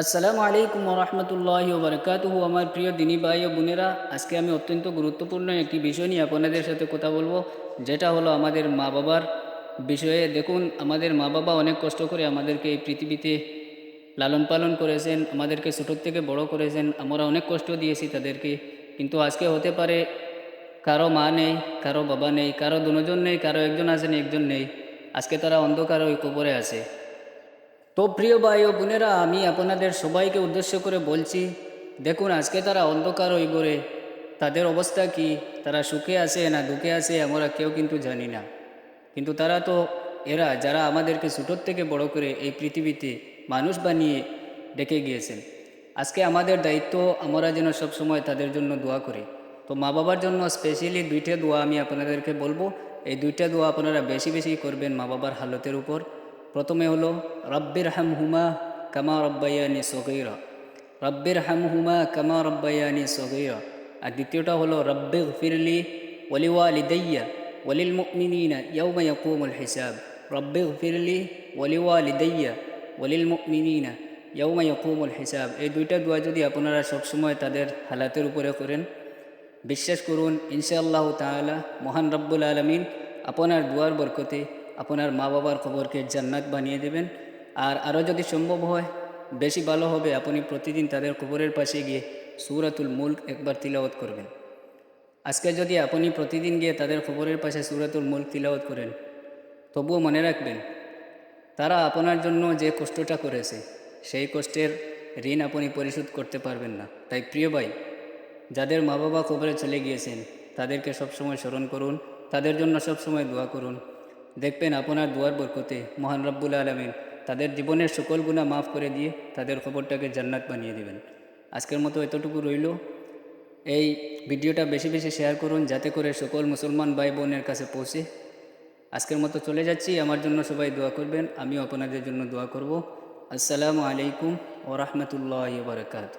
আসসালামু আলাইকুম রহমতুল্লাহ বরকাতুহু আমার প্রিয় দিনী ভাই ও বোনেরা। আজকে আমি অত্যন্ত গুরুত্বপূর্ণ একটি বিষয় নিয়ে আপনাদের সাথে কথা বলব, যেটা হলো আমাদের মা বাবার বিষয়ে। দেখুন, আমাদের মা বাবা অনেক কষ্ট করে আমাদেরকে এই পৃথিবীতে লালন পালন করেছেন, আমাদেরকে ছোটোর থেকে বড় করেছেন। আমরা অনেক কষ্ট দিয়েছি তাদেরকে, কিন্তু আজকে হতে পারে কারও মা নেই, কারও বাবা নেই, কারও দুজন নেই, কারও একজন আছেন একজন নেই। আজকে তারা অন্ধকার ওই কবরে আছে। তো প্রিয় ভাই ও বোনেরা, আমি আপনাদের সবাইকে উদ্দেশ্য করে বলছি, দেখুন আজকে তারা অন্ধকার ওই করে তাদের অবস্থা কি? তারা সুখে আছে না দুঃখে আছে, আমরা কেউ কিন্তু জানি না। কিন্তু তারা তো এরা, যারা আমাদেরকে ছোটোর থেকে বড় করে এই পৃথিবীতে মানুষ বানিয়ে ডেকে গিয়েছেন। আজকে আমাদের দায়িত্ব, আমরা যেন সব সময় তাদের জন্য দোয়া করি। তো মা বাবার জন্য স্পেশালি দুইটা দোয়া আমি আপনাদেরকে বলব। এই দুইটা দোয়া আপনারা বেশি বেশি করবেন মা বাবার হালতের উপর। প্রথমে হলো রব্বির হাম হুমা কামা রব্বাইয়ানি সগৈরা রব্বির হাম হুমা কামা রব্বাইয়ানি সগৈরা আর দ্বিতীয়টা হলো রব্বে ফিরলি ওলিওয়া লিদাইয়া ওলিল মুমিনিনা ইয়াউমা ইয়াকুমুল হিসাব রব্বে ফিরলি ওলিওয়া লিদাইয়া ওলিল মুমিনিনা ইয়াউমা ইয়াকুমুল হিসাব এই দুইটা দোয়া যদি আপনারা সবসময় তাদের হালাতের উপরে করেন বিশ্বাস করুন ইনশাআল্লাহ তাআলা মহান রব্বুল আলমিন আপনার দুয়ার বরকতে আপনার মা বাবার খবরকে জান্নাত বানিয়ে দেবেন। আর আরও যদি সম্ভব হয়, বেশি ভালো হবে, আপনি প্রতিদিন তাদের কবরের পাশে গিয়ে সুরাতুল মুল্ক একবার তিলাওয়াত করবেন। আজকে যদি আপনি প্রতিদিন গিয়ে তাদের খবরের পাশে সুরাতুল মুল্ক তিলাওয়াত করেন, তবুও মনে রাখবেন, তারা আপনার জন্য যে কষ্টটা করেছে, সেই কষ্টের ঋণ আপনি পরিশোধ করতে পারবেন না। তাই প্রিয় ভাই, যাদের মা বাবা কবরে চলে গিয়েছেন, তাদেরকে সবসময় স্মরণ করুন, তাদের জন্য সবসময় দোয়া করুন। দেখবেন আপনার দুয়ার বরকতে মহান রব্বুল আলমিন তাদের জীবনের সকল গুণা মাফ করে দিয়ে তাদের খবরটাকে জান্নাত বানিয়ে দেবেন। আজকের মতো এতটুকু রইল। এই ভিডিওটা বেশি বেশি শেয়ার করুন যাতে করে সকল মুসলমান ভাই বোনের কাছে পৌঁছে। আজকের মতো চলে যাচ্ছি। আমার জন্য সবাই দোয়া করবেন। আমিও আপনাদের জন্য দোয়া করব। আসসালামু আলাইকুম ওরহমতুল্লাহ বারকাত